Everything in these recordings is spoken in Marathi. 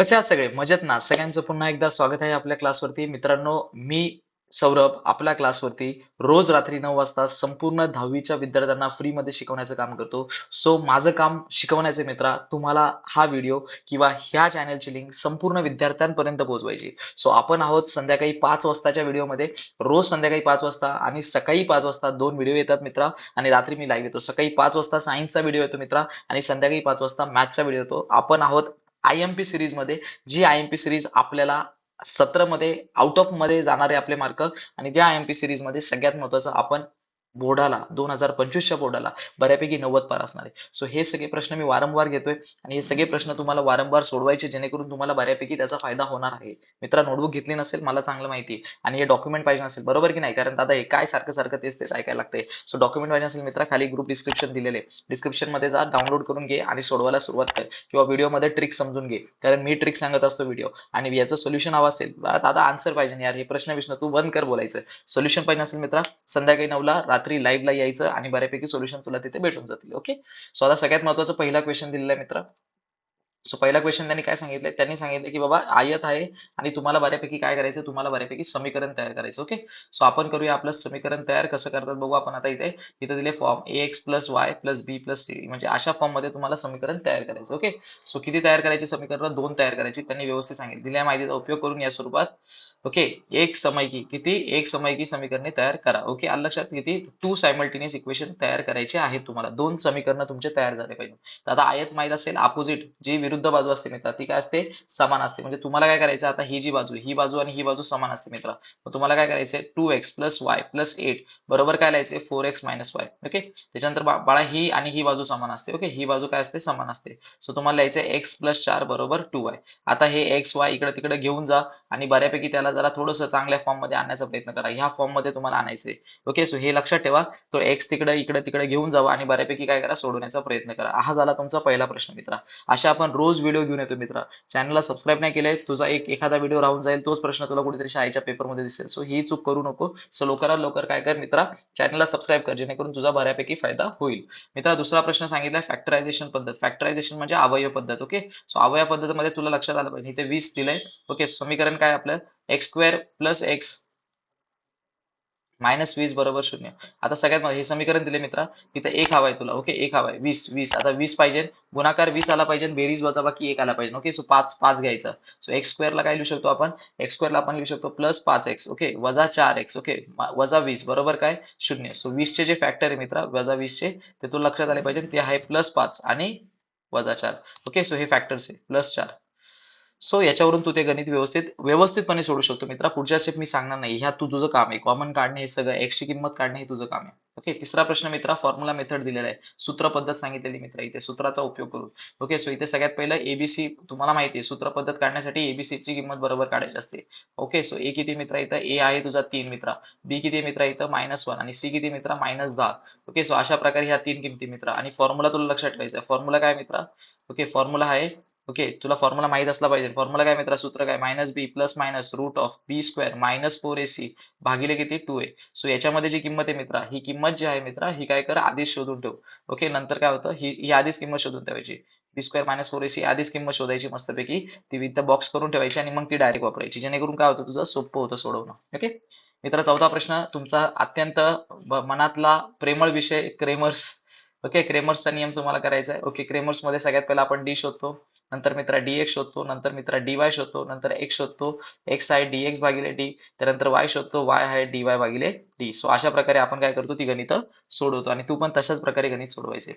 कसे आहात सगळे? मजेत ना? सगळ्यांचं पुन्हा एकदा स्वागत आहे आपल्या क्लासवरती. मित्रांनो मी सौरभ आपल्या क्लासवरती. रोज रात्री नऊ वाजता संपूर्ण दहावीच्या विद्यार्थ्यांना फ्रीमध्ये शिकवण्याचं काम करतो. सो माझं काम शिकवण्याचे मित्रा तुम्हाला हा व्हिडिओ किंवा ह्या चॅनलची लिंक संपूर्ण विद्यार्थ्यांपर्यंत पोहोचवायची. सो आपण आहोत संध्याकाळी पाच वाजताच्या व्हिडिओमध्ये. रोज संध्याकाळी पाच वाजता आणि सकाळी पाच वाजता दोन व्हिडिओ येतात मित्रा. आणि रात्री मी लाईव्ह येतो. सकाळी पाच वाजता सायन्सचा व्हिडिओ येतो मित्रा. आणि संध्याकाळी पाच वाजता मॅथ्सचा व्हिडिओ येतो. आपण आहोत आय एम पी सिरीजमध्ये G I M P series आपल्याला सत्रामध्ये आउट ऑफमध्ये जाणारे आपले मार्क आणि ज्या आय एम पी सिरीजमध्ये सगळ्यात महत्वाचं आपण बोर्डाला दोन हजार पंचवीसच्या बोर्डाला बऱ्यापैकी नव्वद पार असणार आहे. सो हे सगळे प्रश्न मी वारंवार घेतोय आणि हे सगळे प्रश्न तुम्हाला वारंवार सोडवायचे जेणेकरून तुम्हाला बऱ्यापैकी त्याचा फायदा होणार आहे. मित्रा नोटबुक घेतली नसेल मला चांगलं माहिती आहे. आणि हे डॉक्युमेंट पाहिजे नसेल बरोबर की नाही? कारण दादा हे काय सारखं सारखं तेच तेच ऐकायला लागते सो डॉक्युमेंट पाहिजे असेल मित्रा खाली ग्रुप डिस्क्रिप्शन दिलेले. डिस्क्रिप्शनमध्ये जा डाउनलोड करून घे आणि सोडवायला सुरुवात कर. किंवा व्हिडिओमध्ये ट्रिक समजून घे. कारण मी ट्रिक सांगत असतो व्हिडिओ आणि याचं सोल्युशन हवं असेल दादा आन्सर पाहिजे यार. हे प्रश्न विश्न तू बंद कर बोलायचं. सोल्युशन पाहिजे असेल मित्रा संध्याकाळी नऊला रात्री लाईव्हला यायचं आणि बऱ्यापैकी सोल्युशन तुला तिथे भेटून जातील ओके सो आता सगळ्यात महत्वाचं पहिला क्वेश्चन दिलेला आहे मित्र. सो पहिला क्वेश्चन त्यांनी काय सांगितलं त्यांनी सांगितलं की बाबा आयत आहे आणि तुम्हाला बऱ्यापैकी काय करायचं तुम्हाला बऱ्यापैकी समीकरण तयार करायचं ओके सो आपण करूया आपलं समीकरण तयार कसं करतात बघू आपण आता इथे. इथे दिले form A X plus Y plus B plus C म्हणजे अशा फॉर्ममध्ये तुम्हाला समीकरण तयार करायचं ओके सो किती तयार करायचे समीकरण? दोन तयार करायची त्यांनी व्यवस्थित सांगितलं. दिल्या माहितीचा उपयोग करून या स्वरूपात ओके एक समयकी किती? एक समयकी समीकरणे तयार करा ओके आलं लक्षात? किती? टू सायमल्टेनियस इक्वेशन तयार करायचे आहेत तुम्हाला. दोन समीकरण तुमचे तयार झाले पाहिजे. तर आता आयत माहीत असेल अपोजिट जी विरुद्ध बाजू असते मित्रा. ती काय असते? समान असते. म्हणजे तुम्हाला काय करायचं? आता ही जी बाजू ही बाजू आणि ही बाजू समान असते मित्रा. मग तुम्हाला काय करायचंय two X plus Y plus eight बरोबर काय लिहायचे four X minus Y okay त्याच्यानंतर बा- बाळा ही आणि ही बाजू समान असते. ओके ही बाजू काय असते? समान असते. सो तुम्हाला लिहायचं एक्स प्लस चार बरोबर टू वाय आता हे एक्स वाय इकडे तिकडे घेऊन जा आणि बऱ्यापैकी त्याला जरा थोडंसं चांगल्या फॉर्ममध्ये आणण्याचा प्रयत्न करा. ह्या फॉर्ममध्ये तुम्हाला आणायचंय. ओके सो हे लक्षात ठेवा. तो एक्स तिकडे इकडे तिकडे घेऊन जावा आणि बऱ्यापैकी काय करा? सोडवण्याचा प्रयत्न करा. हा झाला तुमचा पहिला प्रश्न मित्रा. अशा आपण रोज व्हिडिओ घेऊन येतो मित्रा. चॅनलला सबस्क्राईब नाही केलंय तुझा एक एखादा व्हिडिओ राहून जाईल तोच प्रश्न तुला कुठेतरी शाळेच्या पेपरमध्ये दिसेल. सो ही चूक करू नको. सो लवकरात लवकर काय कर मित्रा चॅनलला सबस्क्राईब कर जेणेकरून तुझा बऱ्यापैकी फायदा होईल. मित्रा दुसरा प्रश्न सांगितलाय फॅक्टरायझेशन पद्धत. फॅक्टरायझेशन म्हणजे अवयव पद्धत ओके सो अवयव पद्धतीमध्ये तुला लक्षात आलं पाहिजे. इथे वीस दिलंय ओके समीकरण काय आपलं? X square plus X minus वीस बरोबर शून्य. आता सगळ्यात हे समीकरण दिले मित्रा तिथं एक हवाय तुला ओके? एक हवाय. वीस वीस. आता वीस पाहिजे गुणाकार वीस आला पाहिजे बेरीज वजाबाकी एक आला पाहिजे. ओके? सो पाच पाच घ्यायचा. सो एक्स स्क्वेअरला काय लिहू शकतो आपण? एक्स स्क्वेअरला आपण लिहू शकतो प्लस पाच एक्स ओके? वजा चार एक्स ओके? वजा वीस बरोबर काय? शून्य. सो वीसचे जे फॅक्टर आहे मित्रा वजा वीसचे ते तुला लक्षात आले पाहिजे ते आहे प्लस पाच आणि वजा चार. ओके? सो हे फॅक्टर्स आहे प्लस चार. सो याच्यावरून तू ते गणित व्यवस्थित व्यवस्थितपणे सोडू शकतो मित्रा. पुढच्या स्टेप मी सांगणार नाही. ह्या तू तुझं काम आहे. कॉमन काढणे हे सगळं एक्सची ची किंमत काढणे हे तुझं काम आहे. ओके तिसरा प्रश्न मित्रा फॉर्म्युला मेथड दिलेला आहे. सूत्र पद्धत सांगितलेली मित्र इथे. सूत्राचा उपयोग करून. ओके सो इथे सगळ्यात पहिलं एबीसी तुम्हाला माहिती आहे. सूत्र पद्धत काढण्यासाठी एबीसी ची किंमत बरोबर काढायची असते. ओके सो ए किती मित्र इथं? ए आहे तुझा तीन मित्रा. बी किती मित्र इथं? मायनस वन आणि सी किती मित्रा? मायनस दहा. ओके सो अशा प्रकारे ह्या तीन किमती मित्र. आणि फॉर्म्युला तुला लक्षात ठेवायचा फॉर्म्युला काय मित्रा? ओके फॉर्म्युला आहे ओके तुला फॉर्म्युला माहीत असला पाहिजे. फॉर्म्युला काय मित्रा? सूत्र काय? Minus B plus minus root of B square minus four A C भागिले किती? टू ए सो याच्यामध्ये जी किंमत आहे मित्रा ही किंमत जी आहे मित्रा ही काय कर? आधीच शोधून ठेव. ओके नंतर काय होतं? ही ही आधीच किंमत शोधून ठेवायची. B square minus four A C आधीच किंमत शोधायची मस्तपैकी. ती विथ बॉक्स करून ठेवायची आणि मग ती डायरेक्ट वापरायची. जेणेकरून काय होतं तुझं? सोपं होतं सोडवणं. ओके मित्रा चौथा प्रश्न. तुमचा अत्यंत मनातला प्रेमळ विषय क्रेमर्स ओके क्रेमर्सचा नियम तुम्हाला करायचा आहे. ओके क्रेमर्समध्ये सगळ्यात पहिला आपण डी शोधतो. नंतर मित्रा डी एक्स शोधतो नंतर मित्रा डी वाय शोधतो नंतर एक्स शोधतो एक्स आहे डी एक्स भागिले डी त्यानंतर वाय शोधतो वाय आहे डी वाय भागिले डी सो अशा प्रकारे आपण काय करतो ती गणित सोडवतो आणि तू पण तशाच प्रकारे गणित सोडवायचे.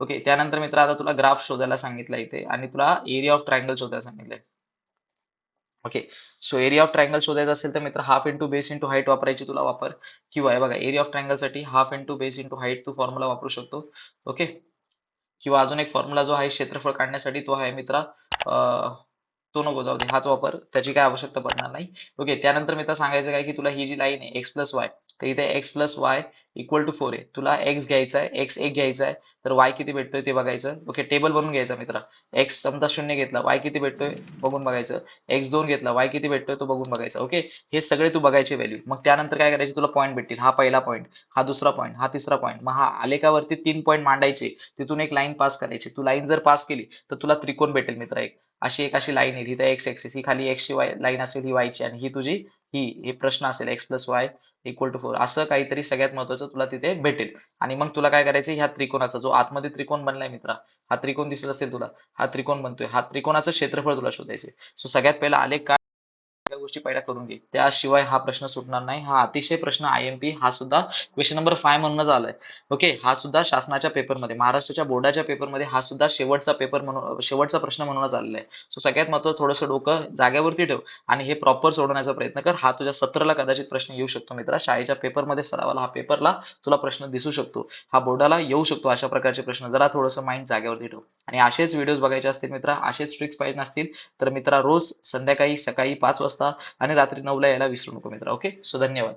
ओके त्यानंतर मित्र आता तुला ग्राफ शोधायला सांगितलं इथे आणि तुला एरिया ऑफ ट्रायंगल शोधायला सांगितलंय. Okay so area of triangle शोधायचं असेल तर मित्र half into base into height वापरायची तुला वापर. किंवा बघा area of ट्रायंगलसाठी half into base into height Tu formula वापरू शकतो. ओके किंवा अजून एक फॉर्म्युला जो आहे क्षेत्रफळ काढण्यासाठी तो आहे मित्रा तो नको जाऊ दे हाच वापर त्याची काय आवश्यकता पडणार नाही. ओके त्यानंतर मित्र सांगायचं काय की तुला ही जी लाईन आहे एक्स प्लस वाय तर इथे X plus Y equal to four आहे. तुला एक्स घ्यायचा आहे एक्स एक घ्यायचा आहे तर वाय किती भेटतोय ते बघायचं. ओके टेबल बनवून घ्यायचा मित्र. एक्स समजा शून्य घेतला वाय किती भेटतोय बघून बघायचं. एक्स दोन घेतला वाय किती भेटतोय तो बघून बघायचा. ओके हे सगळे तू बघायचे व्हॅल्यू मग त्यानंतर काय करायचे तुला पॉईंट भेटतील. हा पहिला पॉईंट हा दुसरा पॉईंट हा तिसरा पॉईंट मग हा आलेखावरती तीन पॉईंट मांडायचे. तिथून एक लाईन पास करायची. तू लाईन जर पास केली तर तुला त्रिकोण भेटेल मित्र एक. अशी एक अशी लाईन येईल ही एक्स एक्सेस ही खाली एक्सची वाय लाईन असेल ही वायची आणि ही तुझी ही हे प्रश्न असेल X plus Y equal to four असं काहीतरी सगळ्यात महत्वाचं तुला तिथे भेटेल. आणि मग तुला काय करायचं ह्या त्रिकोणाचा जो आतमध्ये त्रिकोण बनलाय मित्रा हा त्रिकोण दिसत असेल तुला हा त्रिकोण बनतोय हा त्रिकोणाचं क्षेत्रफळ तुला शोधायचं सो सगळ्यात पहिला आलेख सगळ्या गोष्टी पहिल्या करून घे. त्याशिवाय हा प्रश्न सुटणार नाही. हा अतिशय प्रश्न आय एम पी हा सुद्धा क्वेश्चन नंबर फाय म्हणूनच आलाय. ओके हा सुद्धा शासनाच्या पेपरमध्ये महाराष्ट्राच्या बोर्डाच्या पेपरमध्ये हा सुद्धा शेवटचा पेपर म्हणून शेवटचा प्रश्न म्हणूनच आलेला आहे. सो सगळ्यात महत्त्वाचं थोडंसं डोकं जाग्यावरती ठेव आणि हे प्रॉपर सोडवण्याचा प्रयत्न कर. हा तुझ्या सत्रला कदाचित प्रश्न येऊ शकतो मित्रा. शाळेच्या पेपरमध्ये सरावाला हा पेपरला तुला प्रश्न दिसू शकतो. हा बोर्डाला येऊ शकतो अशा प्रकारचे प्रश्न. जरा थोडंसं माइंड जागेवरती ठेव. आणि असेच व्हिडिओज बघायचे असतील मित्रा असेच ट्रिक्स पाहिजे नसतील तर मित्रा रोज संध्याकाळी सकाळी पाच वाजता आणि रात्री नऊला यायला विसरू नको मित्रा ओके सो धन्यवाद.